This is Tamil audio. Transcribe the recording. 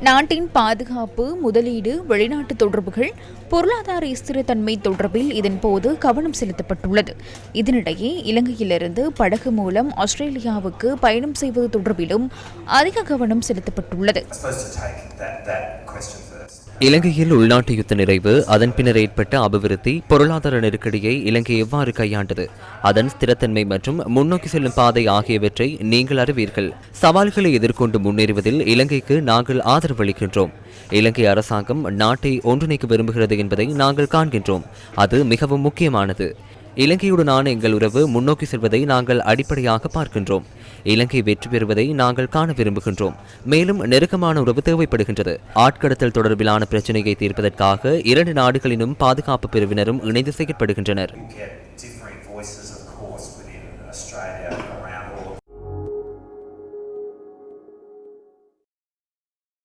நாட்டின் பாதுகாப்பு முதலீடு வெளிநாட்டு தொடர்புகள் பொருளாதார ஸ்திரத்தன்மை தொடர்பில் இதன்போது கவனம் செலுத்தப்பட்டுள்ளது. இதனிடையே இலங்கையிலிருந்து படகு மூலம் ஆஸ்திரேலியாவுக்கு பயணம் செய்வது தொடர்பிலும் அதிக கவனம் செலுத்தப்பட்டுள்ளது. இலங்கையில் உள்நாட்டு யுத்த நிறைவு அதன் பின்னர் ஏற்பட்ட அபிவிருத்தி பொருளாதார நெருக்கடியை இலங்கை எவ்வாறு கையாண்டது அதன் ஸ்திரத்தன்மை மற்றும் முன்னோக்கி செல்லும் பாதை ஆகியவற்றை நீங்கள் அறிவீர்கள். சவால்களை எதிர்கொண்டு முன்னேறுவதில் இலங்கைக்கு நாங்கள் எதிர்வளிக்கின்றோம் இலங்கை அரசாங்கம் நாட்டை ஒன்றிணைக்க விரும்புகிறது என்பதை நாங்கள் காண்கின்றோம். அது மிகவும் முக்கியமானது. இலங்கையுடனான எங்கள் உறவு முன்னோக்கி செல்வதை நாங்கள் அடிப்படையாக பார்க்கின்றோம். இலங்கை வெற்றி பெறுவதை நாங்கள் காண விரும்புகின்றோம். மேலும் நெருக்கமான உறவு தேவைப்படுகின்றது. ஆட்கடத்தல் தொடர்பிலான பிரச்சினையை தீர்ப்பதற்காக இரண்டு நாடுகளினும் பாதுகாப்பு பிரிவினரும் இணைந்து செயற்படுகின்றனர்.